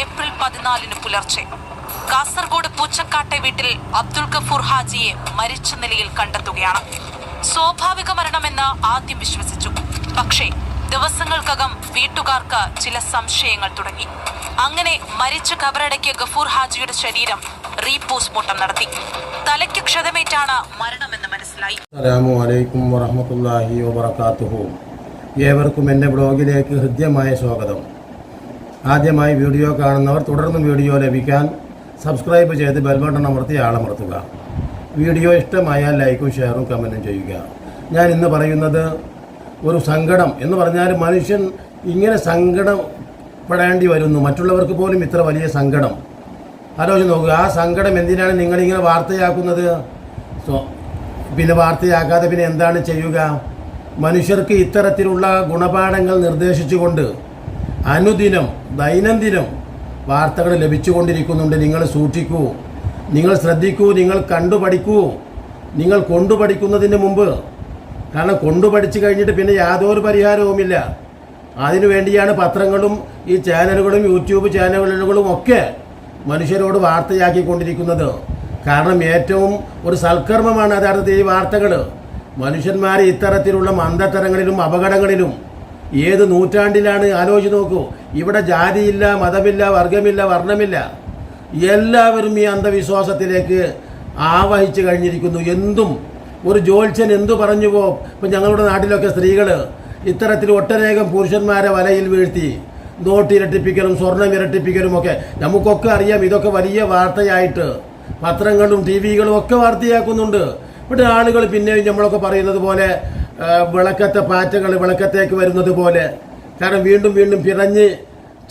April പതിനാലിന് പുലർച്ചെ. കാസർഗോഡ് പൂച്ചക്കാട്ടെ വീട്ടിൽ അബ്ദുൾ ഗഫൂർ ഹാജിയെ മരിച്ച നിലയിൽ കണ്ടെത്തുകയാണ്. സ്വാഭാവിക മരണമെന്ന് ആദ്യം വിശ്വസിച്ചു. പക്ഷേ ദിവസങ്ങൾക്കകം വീട്ടുകാർക്ക് ചില സംശയങ്ങൾ തുടങ്ങി. അങ്ങനെ മരിച്ച കബറടക്കിയ ഗഫൂർ ഹാജിയുടെ ശരീരം റീപോസ്റ്റ്മോർട്ടം നടത്തി. തലയ്ക്ക് ക്ഷതമേറ്റാണ് മരണമെന്ന് മനസ്സിലായി. അസ്സലാമു അലൈക്കും വറഹമത്തല്ലാഹി വബർക്കാത്തുഹു ഏവർക്കും എന്റെ ബ്ലോഗിലേക്ക് ഹൃദ്യമായ സ്വാഗതം. ആദ്യമായി വീഡിയോ കാണുന്നവർ തുടർന്നും വീഡിയോ ലഭിക്കാൻ സബ്സ്ക്രൈബ് ചെയ്ത് ബെൽബട്ടൺ അമർത്തി ആളമർത്തുക വീഡിയോ ഇഷ്ടമായാൽ ലൈക്കും ഷെയറും കമന്റും ചെയ്യുക. ഞാൻ ഇന്ന് പറയുന്നത് ഒരു സങ്കടം എന്ന് പറഞ്ഞാൽ മനുഷ്യൻ ഇങ്ങനെ സങ്കടപ്പെടേണ്ടി വരുന്നു. മറ്റുള്ളവർക്ക് പോലും ഇത്ര വലിയ സങ്കടം. ആലോചിച്ച് നോക്കുക. ആ സങ്കടം എന്തിനാണ് നിങ്ങളിങ്ങനെ വാർത്തയാക്കുന്നത്? സോ പിന്നെ വാർത്തയാക്കാതെ പിന്നെ എന്താണ് ചെയ്യുക? മനുഷ്യർക്ക് ഇത്തരത്തിലുള്ള ഗുണപാഠങ്ങൾ നിർദ്ദേശിച്ചുകൊണ്ട് അനുദിനം ദൈനംദിനം വാർത്തകൾ ലഭിച്ചുകൊണ്ടിരിക്കുന്നുണ്ട്. നിങ്ങൾ സൂക്ഷിക്കൂ. നിങ്ങൾ ശ്രദ്ധിക്കൂ. നിങ്ങൾ കണ്ടുപഠിക്കൂ. നിങ്ങൾ കൊണ്ടുപഠിക്കുന്നതിന് മുമ്പ്. കാരണം കൊണ്ടുപഠിച്ചു കഴിഞ്ഞിട്ട് പിന്നെ യാതൊരു പരിഹാരവുമില്ല. അതിനുവേണ്ടിയാണ് പത്രങ്ങളും ഈ ചാനലുകളും യൂട്യൂബ് ചാനലുകളും ഒക്കെ മനുഷ്യരോട് വാർത്തയാക്കിക്കൊണ്ടിരിക്കുന്നത്. കാരണം ഏറ്റവും ഒരു സൽക്കർമ്മമാണ് യഥാർത്ഥത്തിൽ ഈ വാർത്തകൾ മനുഷ്യന്മാരെ ഇത്തരത്തിലുള്ള മന്ദത്തരങ്ങളിലും അപകടങ്ങളിലും ഏത് നൂറ്റാണ്ടിലാണ്? ആലോചിച്ച് നോക്കൂ. ഇവിടെ ജാതിയില്ല മതമില്ല വർഗമില്ല വർണമില്ല. എല്ലാവരും ഈ അന്ധവിശ്വാസത്തിലേക്ക് ആവഹിച്ചു കഴിഞ്ഞിരിക്കുന്നു. എന്തും ഒരു ജോത്സ്യൻ എന്തു പറഞ്ഞു പോ ഇപ്പം ഞങ്ങളുടെ നാട്ടിലൊക്കെ സ്ത്രീകൾ ഇത്തരത്തിൽ ഒട്ടനേകം പുരുഷന്മാരെ വലയിൽ വീഴ്ത്തി നോട്ട് ഇരട്ടിപ്പിക്കലും സ്വർണം ഇരട്ടിപ്പിക്കലും ഒക്കെ. നമുക്കൊക്കെ അറിയാം ഇതൊക്കെ വലിയ വാർത്തയായിട്ട്. പത്രങ്ങളും ടി വികളും ഒക്കെ വാർത്തയാക്കുന്നുണ്ട്. ഇവിടെ ആളുകൾ പിന്നെയും നമ്മളൊക്കെ പറയുന്നത് പോലെ വിളക്കത്തെ പാറ്റകൾ വിളക്കത്തേക്ക് വരുന്നത് പോലെ. കാരണം വീണ്ടും വീണ്ടും പിറഞ്ഞ്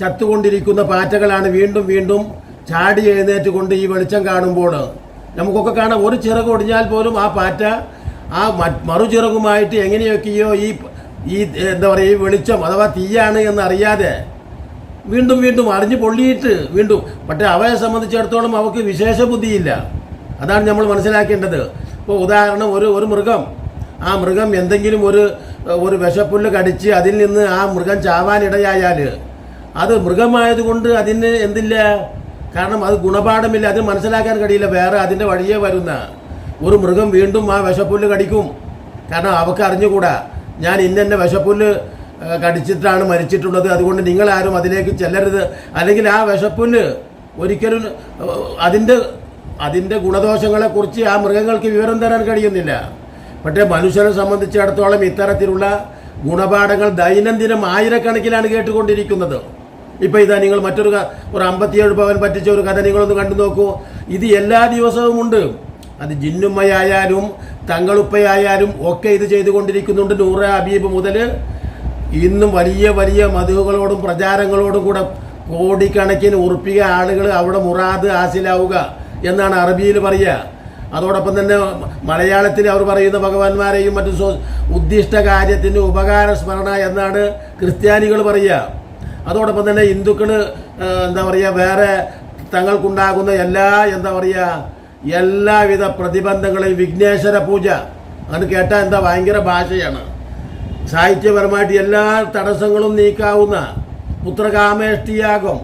ചത്തുകൊണ്ടിരിക്കുന്ന പാറ്റകളാണ് വീണ്ടും വീണ്ടും ചാടി എഴുന്നേറ്റ് കൊണ്ട് ഈ വെളിച്ചം കാണുമ്പോൾ. നമുക്കൊക്കെ കാണാം ഒരു ചിറക് ഒടിഞ്ഞാൽ പോലും ആ പാറ്റ ആ മറുചിറകുമായിട്ട് എങ്ങനെയൊക്കെയോ ഈ ഈ എന്താ പറയുക ഈ വെളിച്ചം അഥവാ തീയാണ് എന്നറിയാതെ വീണ്ടും വീണ്ടും അറിഞ്ഞു പൊള്ളിയിട്ട് വീണ്ടും പക്ഷേ അവയെ സംബന്ധിച്ചിടത്തോളം അവർക്ക് വിശേഷ ബുദ്ധിയില്ല അതാണ് നമ്മൾ മനസ്സിലാക്കേണ്ടത്. ഇപ്പോൾ ഉദാഹരണം ഒരു ഒരു മൃഗം ആ മൃഗം എന്തെങ്കിലും ഒരു ഒരു വിഷപ്പുല്ല് കടിച്ച് അതിൽ നിന്ന് ആ മൃഗം ചാവാനിടയായാൽ അത് മൃഗമായതുകൊണ്ട് അതിന് എന്തില്ല? കാരണം അത് ഗുണപാഠമില്ല. അത് മനസ്സിലാക്കാൻ കഴിയില്ല. വേറെ അതിന്റെ വഴിയേ വരുന്ന ഒരു മൃഗം വീണ്ടും ആ വിഷപ്പുല്ല് കടിക്കും. കാരണം അവക്ക് അറിഞ്ഞുകൂടാ. ഞാൻ ഇന്നെന്നെ വിഷപ്പുല്ല് കടിച്ചിട്ടാണ് മരിച്ചിട്ടുള്ളത്. അതുകൊണ്ട് നിങ്ങളാരും അതിലേക്ക് ചെല്ലരുത്. അല്ലെങ്കിൽ ആ വിഷപ്പുല്ല് ഒരിക്കലും അതിന്റെ അതിന്റെ ഗുണദോഷങ്ങളെക്കുറിച്ച് ആ മൃഗങ്ങൾക്ക് വിവരം തരാൻ കഴിയുന്നില്ല. പക്ഷേ മനുഷ്യനെ സംബന്ധിച്ചിടത്തോളം ഇത്തരത്തിലുള്ള ഗുണപാഠങ്ങൾ ദൈനംദിനം ആയിരക്കണക്കിലാണ് കേട്ടുകൊണ്ടിരിക്കുന്നത്. ഇപ്പം ഇതാ നിങ്ങൾ മറ്റൊരു ഒരു അമ്പത്തിയേഴ് പവൻ പറ്റിച്ച ഒരു കഥ നിങ്ങളൊന്ന് കണ്ടു നോക്കൂ. ഇത് എല്ലാ ദിവസവും ഉണ്ട്. അത് ജിന്നുമ്മയായാലും തങ്ങളുപ്പയായാലും ഒക്കെ ഇത് ചെയ്തുകൊണ്ടിരിക്കുന്നുണ്ട് നൂറ അബീബ് മുതൽ ഇന്നും വലിയ വലിയ മധുകളോടും പ്രചാരങ്ങളോടും കൂടെ കോടിക്കണക്കിന് ഉറപ്പിക ആളുകൾ അവിടെ മുറാദ് ഹാസിലാവുക എന്നാണ് അറബിയിൽ പറയുക. അതോടൊപ്പം തന്നെ മലയാളത്തിൽ അവർ പറയുന്ന ഭഗവാന്മാരെയും മറ്റു സ്വ- ഉദ്ദിഷ്ട കാര്യത്തിന് ഉപകാര സ്മരണ എന്നാണ് ക്രിസ്ത്യാനികൾ പറയുക. അതോടൊപ്പം തന്നെ ഹിന്ദുക്കൾ എന്താ പറയുക വേറെ തങ്ങൾക്കുണ്ടാകുന്ന എല്ലാ എന്താ പറയുക എല്ലാവിധ പ്രതിബന്ധങ്ങളെയും വിഘ്നേശ്വര പൂജ. അത് കേട്ടാൽ എന്താ ഭയങ്കര ഭാഷയാണ്. സാഹിത്യപരമായിട്ട് എല്ലാ തടസ്സങ്ങളും നീക്കാവുന്ന പുത്രകാമേഷ്ടിയാഗം.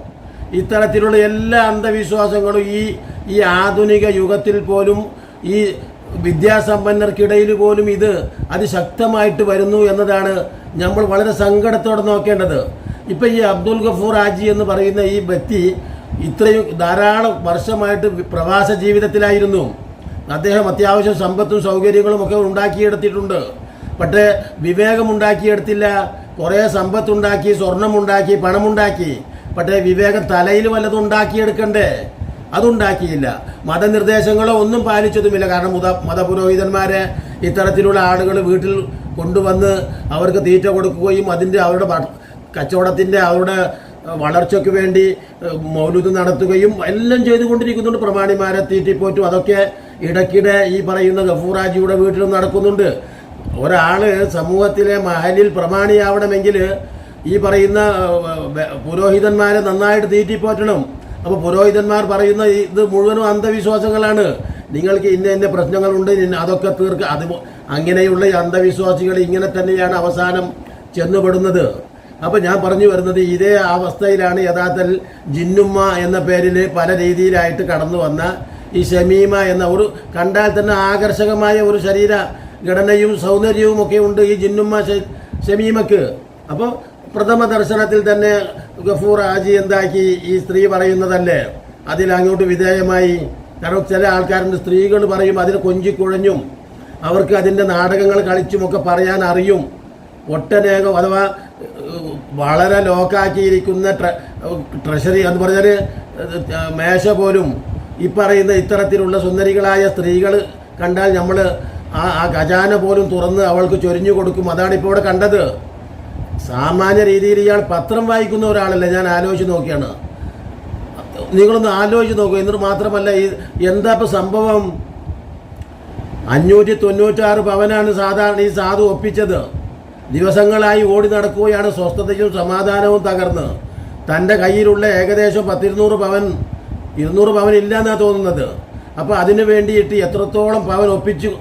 ഇത്തരത്തിലുള്ള എല്ലാ അന്ധവിശ്വാസങ്ങളും ഈ ഈ ആധുനിക യുഗത്തിൽ പോലും ഈ വിദ്യാസമ്പന്നർക്കിടയിൽ പോലും ഇത് അതിശക്തമായിട്ട് വരുന്നു എന്നതാണ് നമ്മൾ വളരെ സങ്കടത്തോടെ നോക്കേണ്ടത്. ഇപ്പം ഈ അബ്ദുൽ ഗഫൂർ ആജി എന്ന് പറയുന്ന ഈ വ്യക്തി ഇത്രയും ധാരാളം വർഷമായിട്ട് പ്രവാസ ജീവിതത്തിലായിരുന്നു. അദ്ദേഹം അത്യാവശ്യം സമ്പത്തും സൗകര്യങ്ങളും ഒക്കെ ഉണ്ടാക്കിയെടുത്തിട്ടുണ്ട്. പക്ഷേ വിവേകം വിവേകമുണ്ടാക്കിയെടുത്തില്ല കുറേ സമ്പത്തുണ്ടാക്കി സ്വർണമുണ്ടാക്കി പണമുണ്ടാക്കി. പക്ഷേ വിവേകം തലയിൽ വല്ലതും ഉണ്ടാക്കിയെടുക്കണ്ടേ? അതുണ്ടാക്കിയില്ല. മതനിർദ്ദേശങ്ങളോ ഒന്നും പാലിച്ചതുമില്ല. കാരണം മുത മതപുരോഹിതന്മാരെ ഇത്തരത്തിലുള്ള ആളുകൾ വീട്ടിൽ കൊണ്ടുവന്ന് അവർക്ക് തീറ്റ കൊടുക്കുകയും അതിന്റെ അവരുടെ കച്ചവടത്തിന്റെ അവരുടെ വളർച്ചയ്ക്ക് വേണ്ടി മൗലൂദ് നടത്തുകയും എല്ലാം ചെയ്തുകൊണ്ടിരിക്കുന്നുണ്ട്. പ്രമാണിമാരെ തീറ്റിപ്പോറ്റും. അതൊക്കെ ഇടയ്ക്കിടെ ഈ പറയുന്ന ഗഫൂറാജിയുടെ വീട്ടിലും നടക്കുന്നുണ്ട്. ഒരാൾ സമൂഹത്തിലെ മഹലിൽ പ്രമാണിയാവണമെങ്കിൽ ഈ പറയുന്ന പുരോഹിതന്മാരെ നന്നായിട്ട് തീറ്റിപ്പോറ്റണം. അപ്പോൾ പുരോഹിതന്മാർ പറയുന്ന ഇത് മുഴുവനും അന്ധവിശ്വാസങ്ങളാണ്. നിങ്ങൾക്ക് ഇന്ന ഇന്ന പ്രശ്നങ്ങളുണ്ട് അതൊക്കെ തീർക്കുക അത് അങ്ങനെയുള്ള അന്ധവിശ്വാസികൾ ഇങ്ങനെ തന്നെയാണ് അവസാനം ചെന്നുപെടുന്നത്. അപ്പോൾ ഞാൻ പറഞ്ഞു വരുന്നത് ഇതേ അവസ്ഥയിലാണ് യഥാർത്ഥത്തിൽ ജിന്നുമ്മ എന്ന പേരിൽ പല രീതിയിലായിട്ട് കടന്നു വന്ന ഈ ഷമീമ എന്ന ഒരു കണ്ടാൽ തന്നെ ആകർഷകമായ ഒരു ശരീര ഘടനയും സൗന്ദര്യവും ഒക്കെ ഉണ്ട് ഈ ജിന്നുമ്മ ഷമീമക്ക്. അപ്പോൾ പ്രഥമ ദർശനത്തിൽ തന്നെ ഗഫൂർ ആജി എന്താക്കി ഈ സ്ത്രീ പറയുന്നതല്ലേ? അതിൽ അങ്ങോട്ട് വിധേയമായി. കാരണം ചില ആൾക്കാരുണ്ട് സ്ത്രീകൾ പറയും അതിന് കൊഞ്ചിക്കുഴഞ്ഞും അവർക്ക് അതിന്റെ നാടകങ്ങൾ കളിച്ചുമൊക്കെ പറയാൻ അറിയും. ഒട്ടനേകം അഥവാ വളരെ ലോക്കാക്കിയിരിക്കുന്ന ട്ര- ട്രഷറി എന്ന് പറഞ്ഞാൽ മേശ പോലും ഈ പറയുന്ന ഇത്തരത്തിലുള്ള സുന്ദരികളായ സ്ത്രീകൾ കണ്ടാൽ നമ്മൾ ആ ആ ഖജാന പോലും തുറന്ന് അവൾക്ക് ചൊരിഞ്ഞു കൊടുക്കും. അതാണ് ഇപ്പോൾ ഇവിടെ കണ്ടത്. സാമാന്യ രീതിയിൽ ഇയാൾ പത്രം വായിക്കുന്ന ഒരാളല്ല? ഞാൻ ആലോചിച്ച് നോക്കിയാണ്. നിങ്ങളൊന്ന് ആലോചിച്ച് നോക്കുക എന്നിട്ട് മാത്രമല്ല ഈ എന്താ ഇപ്പം സംഭവം? അഞ്ഞൂറ്റി തൊണ്ണൂറ്റാറ് പവനാണ് സാധാരണ ഈ സാധു ഒപ്പിച്ചത്. ദിവസങ്ങളായി ഓടി നടക്കുകയാണ്. സ്വസ്ഥതയും സമാധാനവും തകർന്ന്. തന്റെ കയ്യിലുള്ള ഏകദേശം പത്തിരുന്നൂറ് പവൻ ഇരുന്നൂറ് പവൻ ഇല്ല എന്നാണ് തോന്നുന്നത്. അപ്പോൾ അതിനു വേണ്ടിയിട്ട് എത്രത്തോളം പവൻ ഒപ്പിച്ചു?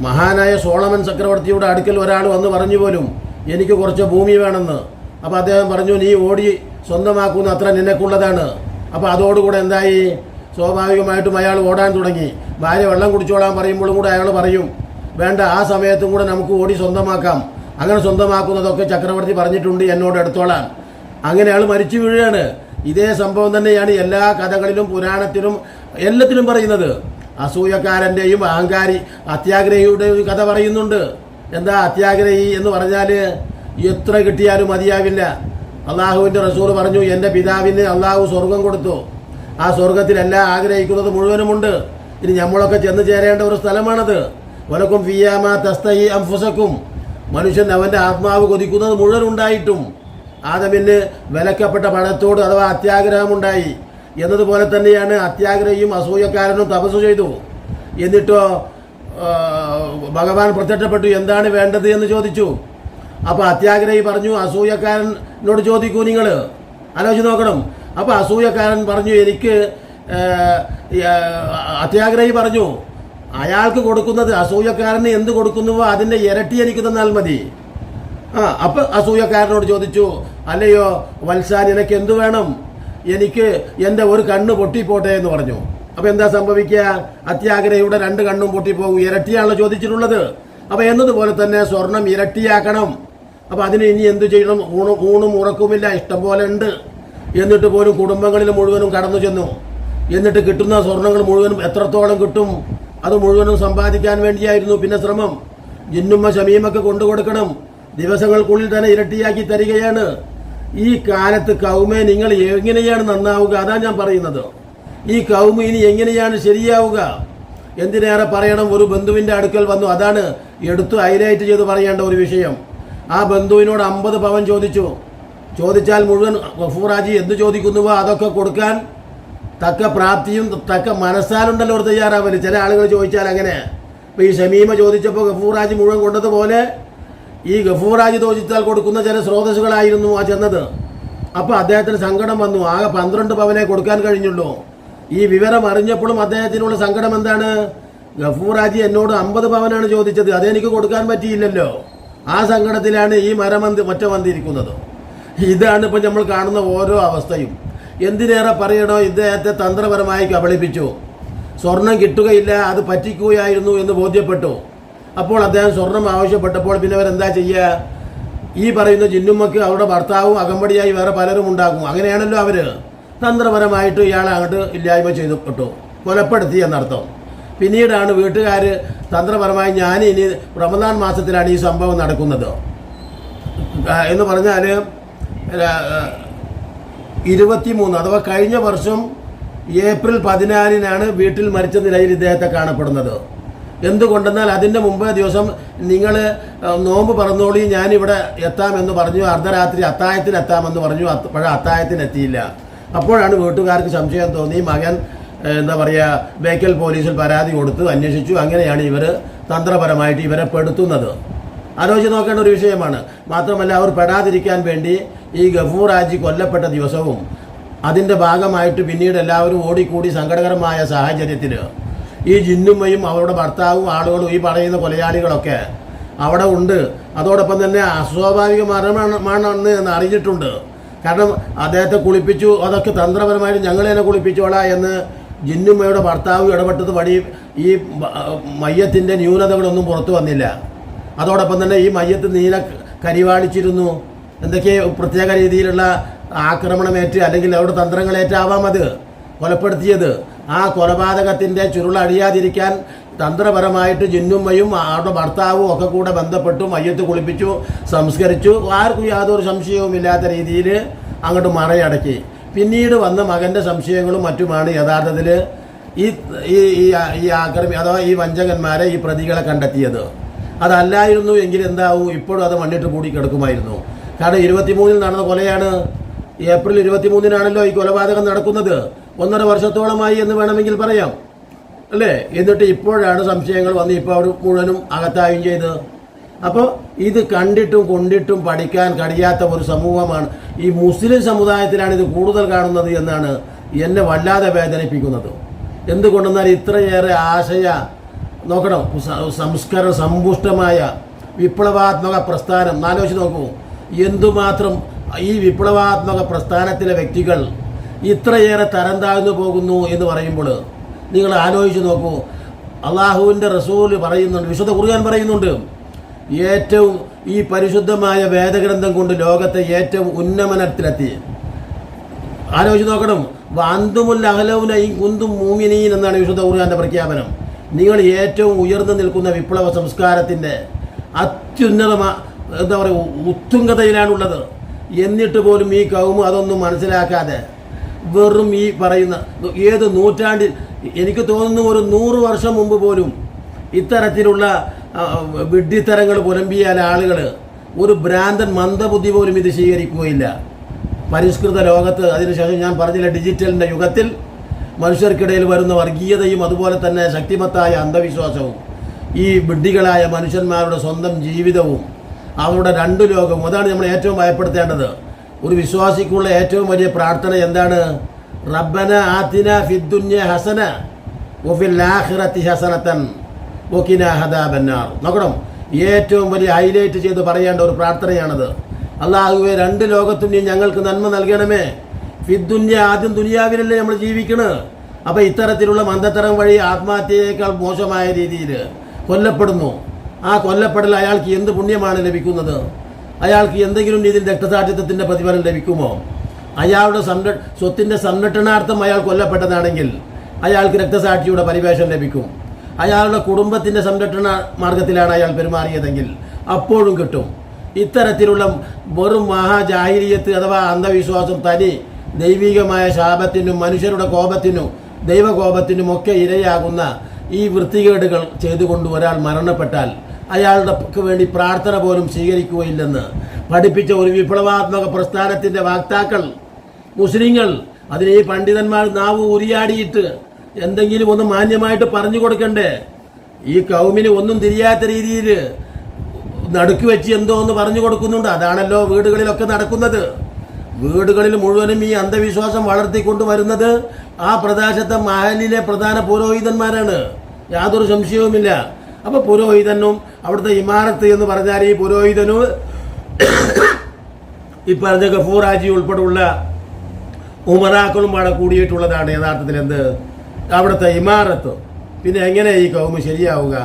മഹാനായ സോളമൻ ചക്രവർത്തിയുടെ അടുക്കൽ ഒരാൾ വന്ന് പറഞ്ഞു പോലും എനിക്ക് കുറച്ച് ഭൂമി വേണമെന്ന്. അപ്പോൾ അദ്ദേഹം പറഞ്ഞു നീ ഓടി സ്വന്തമാക്കുന്ന അത്ര നിനക്കുള്ളതാണ്. അപ്പോൾ അതോടുകൂടെ എന്തായി? സ്വാഭാവികമായിട്ടും അയാൾ ഓടാൻ തുടങ്ങി. ഭാര്യ വെള്ളം കുടിച്ചോളാൻ പറയുമ്പോഴും കൂടെ അയാൾ പറയും വേണ്ട ആ സമയത്തും കൂടെ നമുക്ക് ഓടി സ്വന്തമാക്കാം. അങ്ങനെ സ്വന്തമാക്കുന്നതൊക്കെ ചക്രവർത്തി പറഞ്ഞിട്ടുണ്ട് എന്നോട് എടുത്തോളാൻ. അങ്ങനെ അയാൾ മരിച്ചു വീഴുകയാണ്. ഇതേ സംഭവം തന്നെയാണ് എല്ലാ കഥകളിലും പുരാണത്തിലും എല്ലാത്തിലും പറയുന്നത്. അസൂയക്കാരന്റെയും അഹങ്കാരി അത്യാഗ്രഹിയുടെയും കഥ പറയുന്നുണ്ട്. എന്താ അത്യാഗ്രഹി എന്ന് പറഞ്ഞാൽ എത്ര കിട്ടിയാലും മതിയാവില്ല. അള്ളാഹുവിന്റെ റസൂൽ പറഞ്ഞു എന്റെ പിതാവിന് അള്ളാഹു സ്വർഗം കൊടുത്തു. ആ സ്വർഗത്തിലെല്ലാം ആഗ്രഹിക്കുന്നത് മുഴുവനുമുണ്ട്. ഇനി നമ്മളൊക്കെ ചെന്ന് ചേരേണ്ട ഒരു സ്ഥലമാണത്. വലക്കും ഫിയാമ തസ്തയി അംഫുസക്കും. മനുഷ്യൻ അവന്റെ ആത്മാവ് കൊതിക്കുന്നത് മുഴുവൻ ഉണ്ടായിട്ടും ആദമിന് വിലക്കപ്പെട്ട പണത്തോട് അഥവാ അത്യാഗ്രഹമുണ്ടായി. എന്നതുപോലെ തന്നെയാണ് അത്യാഗ്രഹിയും അസൂയക്കാരനും തപസ് ചെയ്തു. എന്നിട്ടോ ഭഗവാൻ പ്രത്യക്ഷപ്പെട്ടു എന്താണ് വേണ്ടത് എന്ന് ചോദിച്ചു. അപ്പോൾ അത്യാഗ്രഹി പറഞ്ഞു അസൂയക്കാരനോട് ചോദിക്കൂ നിങ്ങൾ ആലോചിച്ച് നോക്കണം. അപ്പോൾ അസൂയക്കാരൻ പറഞ്ഞു എനിക്ക് അത്യാഗ്രഹി പറഞ്ഞു അയാൾക്ക് കൊടുക്കുന്നത് അസൂയക്കാരന് എന്ത് കൊടുക്കുന്നുവോ അതിന്റെ ഇരട്ടി എനിക്ക് തന്നാൽ മതി. ആ അപ്പം അസൂയക്കാരനോട് ചോദിച്ചു അല്ലയോ വത്സാൻ എനിക്ക് എന്തു വേണം? എനിക്ക് എന്റെ ഒരു കണ്ണ് പൊട്ടിപ്പോട്ടെ എന്ന് പറഞ്ഞു. അപ്പം എന്താ സംഭവിക്കുക? അത്യാഗ്രഹയുടെ രണ്ട് കണ്ണും പൊട്ടിപ്പോകും. ഇരട്ടിയാണല്ലോ ചോദിച്ചിട്ടുള്ളത്. അപ്പോൾ എന്നതുപോലെ തന്നെ സ്വർണം ഇരട്ടിയാക്കണം. അപ്പോൾ അതിന് ഇനി എന്തു ചെയ്യണം? ഊണും ഊണും ഉറക്കുമില്ല. ഇഷ്ടം പോലെ ഉണ്ട്. എന്നിട്ട് പോലും കുടുംബങ്ങളിൽ മുഴുവനും കടന്നു ചെന്നു. എന്നിട്ട് കിട്ടുന്ന സ്വർണങ്ങൾ മുഴുവനും എത്രത്തോളം കിട്ടും? അത് മുഴുവനും സമ്പാദിക്കാൻ വേണ്ടിയായിരുന്നു പിന്നെ ശ്രമം. ജിന്നുമ്മ ശമീമൊക്കെ കൊണ്ടു കൊടുക്കണം ദിവസങ്ങൾക്കുള്ളിൽ തന്നെ ഇരട്ടിയാക്കി തരികയാണ്. ഈ കാലത്ത് കൗമേ നിങ്ങൾ എങ്ങനെയാണ് നന്നാവുക? അതാണ് ഞാൻ പറയുന്നത്. ഈ കൗമ ഇനി എങ്ങനെയാണ് ശരിയാവുക? എന്തിനേറെ പറയണം? ഒരു ബന്ധുവിന്റെ അടുക്കൽ വന്നു. അതാണ് എടുത്തു ഹൈലൈറ്റ് ചെയ്ത് പറയേണ്ട ഒരു വിഷയം. ആ ബന്ധുവിനോട് അമ്പത് പവൻ ചോദിച്ചു. ചോദിച്ചാൽ മുഴുവൻ ഗഫൂറാജി എന്ത് ചോദിക്കുന്നുവോ അതൊക്കെ കൊടുക്കാൻ തക്ക പ്രാപ്തിയും തക്ക മനസ്സാലുണ്ടല്ലോ തയ്യാറാവൽ. ചില ആളുകൾ ചോദിച്ചാൽ അങ്ങനെ. ഇപ്പൊ ഈ ഷമീമ ചോദിച്ചപ്പോൾ ഗഫൂറാജി മുഴുവൻ കൊണ്ടതുപോലെ ഈ ഗഫൂറാജി ചോദിച്ചാൽ കൊടുക്കുന്ന ചില സ്രോതസ്സുകളായിരുന്നു ആ ചെന്നത്. അപ്പോൾ അദ്ദേഹത്തിന് സങ്കടം വന്നു. ആകെ പന്ത്രണ്ട് പവനെ കൊടുക്കാൻ കഴിഞ്ഞുള്ളൂ. ഈ വിവരം അറിഞ്ഞപ്പോഴും അദ്ദേഹത്തിനുള്ള സങ്കടം എന്താണ്? ഗഫൂറാജി എന്നോട് അമ്പത് പവനാണ് ചോദിച്ചത്. അതെനിക്ക് കൊടുക്കാൻ പറ്റിയില്ലല്ലോ. ആ സങ്കടത്തിലാണ് ഈ മരമന്തി ഒറ്റ വന്നിരിക്കുന്നത്. ഇതാണ് ഇപ്പം നമ്മൾ കാണുന്ന ഓരോ അവസ്ഥയും. എന്തിനേറെ പറയണോ? ഇദ്ദേഹത്തെ തന്ത്രപരമായി കബളിപ്പിച്ചു. സ്വർണം കിട്ടുകയില്ല അത് പറ്റിക്കുകയായിരുന്നു എന്ന് ബോധ്യപ്പെട്ടു. അപ്പോൾ അദ്ദേഹം സ്വർണം ആവശ്യപ്പെട്ടപ്പോൾ പിന്നെ അവരെന്താ ചെയ്യുക ഈ പറയുന്ന ജിന്നുമ്മക്ക് അവരുടെ ഭർത്താവും അകമ്പടിയായി വേറെ പലരും ഉണ്ടാകും. അങ്ങനെയാണല്ലോ അവർ. തന്ത്രപരമായിട്ട് ഇയാളെ അങ്ങോട്ട് ഇല്ലായ്മ ചെയ്തു കിട്ടും കൊലപ്പെടുത്തി എന്നർത്ഥം. പിന്നീടാണ് വീട്ടുകാർ തന്ത്രപരമായി ഞാൻ ഇനി റമദാൻ മാസത്തിലാണ് ഈ സംഭവം നടക്കുന്നത്. എന്ന് പറഞ്ഞാൽ ഇരുപത്തിമൂന്ന് അഥവാ കഴിഞ്ഞ വർഷം ഏപ്രിൽ പതിനാലിനാണ് വീട്ടിൽ മരിച്ച നിലയിൽ ഇദ്ദേഹത്തെ കാണപ്പെടുന്നത്. എന്തുകൊണ്ടെന്നാൽ അതിന്റെ മുമ്പേ ദിവസം നിങ്ങൾ നോമ്പ് പറഞ്ഞോളി ഞാനിവിടെ എത്താമെന്ന് പറഞ്ഞു അർദ്ധരാത്രി അത്തായത്തിന് എത്താമെന്ന് പറഞ്ഞു അപ്പോഴ അത്തായത്തിനെത്തിയില്ല. അപ്പോഴാണ് വീട്ടുകാർക്ക് സംശയം തോന്നി. മകൻ എന്താ പറയുക ബേക്കൽ പോലീസിൽ പരാതി കൊടുത്ത് അന്വേഷിച്ചു. അങ്ങനെയാണ് ഇവർ തന്ത്രപരമായിട്ട് ഇവരെ പെടുത്തുന്നത്. ആലോചിച്ച് നോക്കേണ്ട ഒരു വിഷയമാണ്. മാത്രമല്ല അവർ പെടാതിരിക്കാൻ വേണ്ടി ഈ ഗഫൂർ ആജി കൊല്ലപ്പെട്ട ദിവസവും അതിന്റെ ഭാഗമായിട്ട് പിന്നീട് എല്ലാവരും ഓടിക്കൂടി സങ്കടകരമായ സാഹചര്യത്തിൽ ഈ ജിന്നുമ്മയും അവരുടെ ഭർത്താവും ആളുകളും ഈ പറയുന്ന കൊലയാളികളൊക്കെ അവിടെ ഉണ്ട്. അതോടൊപ്പം തന്നെ അസ്വാഭാവിക മരണമാണെന്ന് എന്ന് അറിഞ്ഞിട്ടുണ്ട്. കാരണം അദ്ദേഹത്തെ കുളിപ്പിച്ചു അതൊക്കെ തന്ത്രപരമായിട്ട് ഞങ്ങളെന്നെ കുളിപ്പിച്ചോളാ എന്ന് ജിന്നുമ്മയുടെ ഭർത്താവ് ഇടപെട്ടത് വഴി ഈ മയ്യത്തിന്റെ ന്യൂനതകളൊന്നും പുറത്തു വന്നില്ല. അതോടൊപ്പം തന്നെ ഈ മയ്യത്ത് നീല കരിവാളിച്ചിരുന്നു. എന്തൊക്കെ പ്രത്യേക രീതിയിലുള്ള ആക്രമണമേറ്റ് അല്ലെങ്കിൽ അവിടെ തന്ത്രങ്ങളേറ്റാവാം അത് കൊലപ്പെടുത്തിയത്. ആ കൊലപാതകത്തിന്റെ ചുരുളഴിയാതിരിക്കാൻ തന്ത്രപരമായിട്ട് ജിന്നുമ്മയും അവരുടെ ഭർത്താവും ഒക്കെ കൂടെ ബന്ധപ്പെട്ടു മയ്യത്ത് കുളിപ്പിച്ചു സംസ്കരിച്ചു. ആർക്കും യാതൊരു സംശയവും ഇല്ലാത്ത രീതിയിൽ അങ്ങോട്ട് മറയടക്കി. പിന്നീട് വന്ന മകന്റെ സംശയങ്ങളും മറ്റുമാണ് യഥാർത്ഥത്തിൽ ഈ ഈ ഈ- ആക്രമി അഥവാ ഈ വഞ്ചകന്മാരെ ഈ പ്രതികളെ കണ്ടെത്തിയത്. അതല്ലായിരുന്നു എങ്കിൽ എന്താവും? ഇപ്പോഴും അത് മണ്ണിട്ട് കൂടി കിടക്കുമായിരുന്നു. കാരണം ഇരുപത്തിമൂന്നിൽ നടന്ന കൊലയാണ്. ഏപ്രിൽ ഇരുപത്തിമൂന്നിനാണല്ലോ ഈ കൊലപാതകം നടക്കുന്നത്. ഒന്നര വർഷത്തോളമായി എന്ന് വേണമെങ്കിൽ പറയാം. അല്ലേ? എന്നിട്ട് ഇപ്പോഴാണ് സംശയങ്ങൾ വന്ന് ഇപ്പോൾ അവർ മുഴുവനും അകത്തായും ചെയ്ത് അപ്പോൾ ഇത് കണ്ടിട്ടും കൊണ്ടിട്ടും പഠിക്കാൻ കഴിയാത്ത ഒരു സമൂഹമാണ്. ഈ മുസ്ലിം സമുദായത്തിലാണ് ഇത് കൂടുതൽ കാണുന്നത് എന്നാണ് എന്നെ വല്ലാതെ വേദനിപ്പിക്കുന്നത്. എന്തുകൊണ്ടെന്നാൽ ഇത്രയേറെ ആശയ നോക്കണം സംസ്കാര സമ്പുഷ്ടമായ വിപ്ലവാത്മക പ്രസ്ഥാനം. ആലോചിച്ച് നോക്കൂ. എന്തുമാത്രം ഈ വിപ്ലവാത്മക പ്രസ്ഥാനത്തിലെ വ്യക്തികൾ ഇത്രയേറെ തരം താഴ്ന്നു പോകുന്നു എന്ന് പറയുമ്പോൾ നിങ്ങൾ ആലോചിച്ച് നോക്കൂ. അള്ളാഹുവിന്റെ റസൂൽ പറയുന്നുണ്ട് വിശുദ്ധ ഖുർആൻ പറയുന്നുണ്ട്. ഏറ്റവും ഈ പരിശുദ്ധമായ വേദഗ്രന്ഥം കൊണ്ട് ലോകത്തെ ഏറ്റവും ഉന്നമനത്തിലെത്തി. ആലോചിച്ച് നോക്കണം. വാന്തുമുല്ല അഹലവുന ഈ കുന്തും മൂമിനീൻ എന്നാണ് വിശുദ്ധ ഖുർആന്റെ പ്രഖ്യാപനം. നിങ്ങൾ ഏറ്റവും ഉയർന്നു നിൽക്കുന്ന വിപ്ലവ സംസ്കാരത്തിന്റെ അത്യുന്നത എന്താ പറയുക ഉത്തുംഗതയിലാണുള്ളത് എന്നിട്ട് പോലും ഈ കൗമ അതൊന്നും മനസ്സിലാക്കാതെ വെറും ഈ പറയുന്ന ഏത് നൂറ്റാണ്ടിൽ എനിക്ക് തോന്നുന്നു ഒരു നൂറ് വർഷം മുമ്പ് പോലും ഇത്തരത്തിലുള്ള വിഡ്ഢിത്തരങ്ങൾ പുലമ്പിയാൽ ആളുകൾ ഒരു ഭ്രാന്തൻ മന്ദബുദ്ധി പോലും ഇത് സ്വീകരിക്കുകയില്ല. പരിഷ്കൃത ലോകത്ത് അതിനുശേഷം ഞാൻ പറഞ്ഞില്ല ഡിജിറ്റലിന്റെ യുഗത്തിൽ മനുഷ്യർക്കിടയിൽ വരുന്ന വർഗീയതയും അതുപോലെ തന്നെ ശക്തിമത്തായ അന്ധവിശ്വാസവും ഈ വിഡ്ഢികളായ മനുഷ്യന്മാരുടെ സ്വന്തം ജീവിതവും അവരുടെ രണ്ടു ലോകവും അതാണ് നമ്മൾ ഏറ്റവും ഭയപ്പെടുത്തേണ്ടത്. ഒരു വിശ്വാസിക്കുള്ള ഏറ്റവും വലിയ പ്രാർത്ഥന എന്താണ്? റബ്ബന ആത്തിന ഫിദ്ദുന്യ ഹസന ഒഫിൽ ആഖിറത്തി ഹസനത്തൻ ഒക്കിന ഹദാബന്നാർ നോക്കണം ഏറ്റവും വലിയ ഹൈലൈറ്റ് ചെയ്ത് പറയേണ്ട ഒരു പ്രാർത്ഥനയാണത്. അള്ളാഹുവെ രണ്ട് ലോകത്തും നീ ഞങ്ങൾക്ക് നന്മ നൽകണമേ. ഫിദ്ദുന്യ ആദ്യം ദുനിയാവിലല്ലേ നമ്മൾ ജീവിക്കണ്? അപ്പോൾ ഇത്തരത്തിലുള്ള മന്ദത്തരം വഴി ആത്മഹത്യയേക്കാൾ മോശമായ രീതിയിൽ കൊല്ലപ്പെടുന്നു. ആ കൊല്ലപ്പെടൽ അയാൾക്ക് എന്ത് പുണ്യമാണ് ലഭിക്കുന്നത്? അയാൾക്ക് എന്തെങ്കിലും രീതിയിൽ രക്തസാക്ഷിത്വത്തിന്റെ പ്രതിഫലം ലഭിക്കുമോ? അയാളുടെ സംര സ്വത്തിന്റെ സംരക്ഷണാർത്ഥം അയാൾ കൊല്ലപ്പെട്ടതാണെങ്കിൽ അയാൾക്ക് രക്തസാക്ഷിയുടെ പരിവേഷം ലഭിക്കും. അയാളുടെ കുടുംബത്തിന്റെ സംരക്ഷണ മാർഗത്തിലാണ് അയാൾ പെരുമാറിയതെങ്കിൽ അപ്പോഴും കിട്ടും. ഇത്തരത്തിലുള്ള വെറും മഹാജാഹിരിയത്ത് അഥവാ അന്ധവിശ്വാസം തനി ദൈവികമായ ശാപത്തിനും മനുഷ്യരുടെ കോപത്തിനും ദൈവകോപത്തിനും ഒക്കെ ഇരയാകുന്ന ഈ വൃത്തികേടുകൾ ചെയ്തുകൊണ്ട് ഒരാൾ മരണപ്പെട്ടാൽ അയാളുടെ വേണ്ടി പ്രാർത്ഥന പോലും സ്വീകരിക്കുകയില്ലെന്ന് പഠിപ്പിച്ച ഒരു വിപ്ലവാത്മക പ്രസ്ഥാനത്തിന്റെ വാക്താക്കൾ മുസ്ലിങ്ങൾ അതിന് ഈ പണ്ഡിതന്മാർ നാവ് ഉരിയാടിയിട്ട് എന്തെങ്കിലും ഒന്ന് മാന്യമായിട്ട് പറഞ്ഞു കൊടുക്കണ്ടേ? ഈ കൗമിന് ഒന്നും തിരിയാത്ത രീതിയിൽ നടുക്ക് വെച്ച് എന്തോ ഒന്ന് പറഞ്ഞു കൊടുക്കുന്നുണ്ട്. അതാണല്ലോ വീടുകളിലൊക്കെ നടക്കുന്നത്. വീടുകളിൽ മുഴുവനും ഈ അന്ധവിശ്വാസം വളർത്തിക്കൊണ്ട് വരുന്നത് ആ പ്രദേശത്തെ മഹലിലെ പ്രധാന പുരോഹിതന്മാരാണ്. യാതൊരു സംശയവുമില്ല. അപ്പോൾ പുരോഹിതനും അവിടുത്തെ ഇമാരത്ത് എന്ന് പറഞ്ഞാൽ ഈ പുരോഹിതനും ഈ പറഞ്ഞ ഗഫൂർ ഹാജി ഉൾപ്പെടെയുള്ള ഉമറാക്കളും അവിടെ കൂടിയിട്ടുള്ളതാണ് യഥാർത്ഥത്തിൽ എന്ത്? അവിടുത്തെ ഇമാരത്ത് പിന്നെ എങ്ങനെ ഈ കൗമ് ശരിയാവുക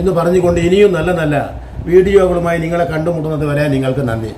എന്ന് പറഞ്ഞുകൊണ്ട് ഇനിയും നല്ല നല്ല വീഡിയോകളുമായി നിങ്ങളെ കണ്ടുമുട്ടുന്നത് വരെ നിങ്ങൾക്ക് നന്ദി.